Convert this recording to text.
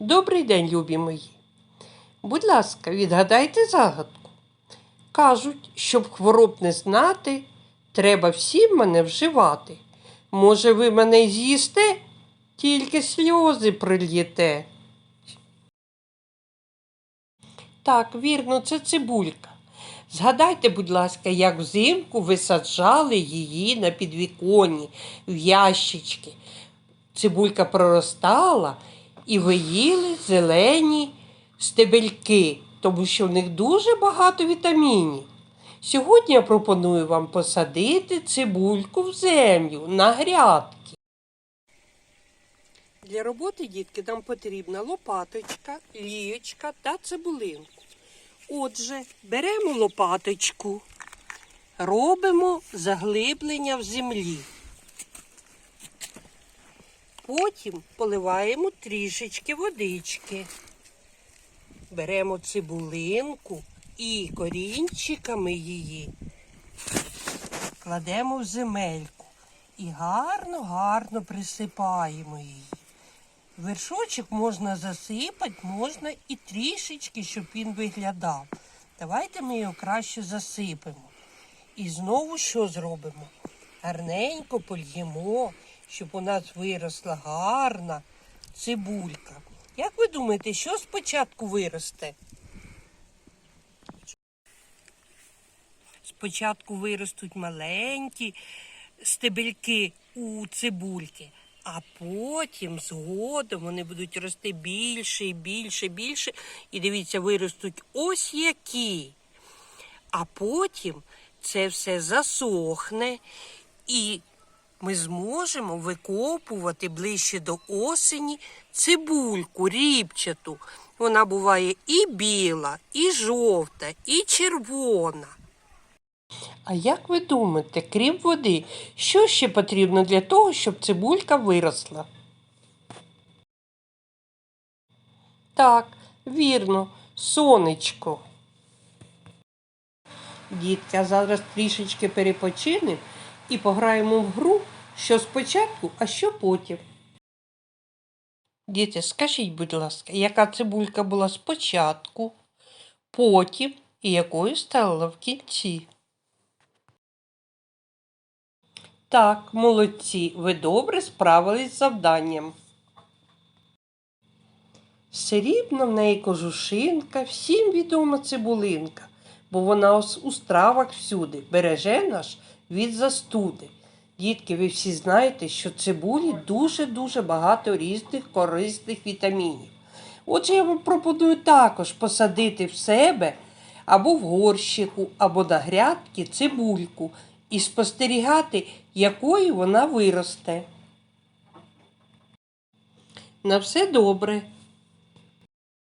Добрий день, любі мої. Будь ласка, відгадайте загадку. Кажуть, щоб хвороб не знати, треба всім мене вживати. Може, ви мене з'їсте, тільки сльози прильєте. Так, вірно, це цибулька. Згадайте, будь ласка, як взимку ви саджали її на підвіконні в ящички. Цибулька проростала і ви їли зелені стебельки, тому що в них дуже багато вітамінів. Сьогодні я пропоную вам посадити цибульку в землю на грядки. Для роботи, дітки, нам потрібна лопаточка, лієчка та цибулинку. Отже, беремо лопаточку, робимо заглиблення в землі. Потім поливаємо трішечки водички. Беремо цибулинку і корінчиками її кладемо в земельку і гарно-гарно присипаємо її. Вершочок можна засипати, можна і трішечки, щоб він виглядав. Давайте ми його краще засипемо. І знову що зробимо? Гарненько польємо, щоб у нас виросла гарна цибулька. Як ви думаєте, що спочатку виросте? Спочатку виростуть маленькі стебельки у цибульки, а потім згодом вони будуть рости більше і більше, більше. І дивіться, виростуть ось які. А потім це все засохне, і ми зможемо викопувати ближче до осені цибульку ріпчату. Вона буває і біла, і жовта, і червона. А як ви думаєте, крім води, що ще потрібно для того, щоб цибулька виросла? Так, вірно, сонечко. Дітки, а зараз трішечки перепочинемо і пограємо в гру, що спочатку, а що потім. Діти, скажіть, будь ласка, яка цибулька була спочатку, потім і якою стала в кінці? Так, молодці, ви добре справились з завданням. Срібна в неї кожушинка, всім відома цибулинка, бо вона у стравах всюди береже нас від застуди. Дітки, ви всі знаєте, що цибулі дуже-дуже багато різних корисних вітамінів. Отже, я вам пропоную також посадити в себе або в горщику, або на грядки цибульку і спостерігати, якою вона виросте. На все добре.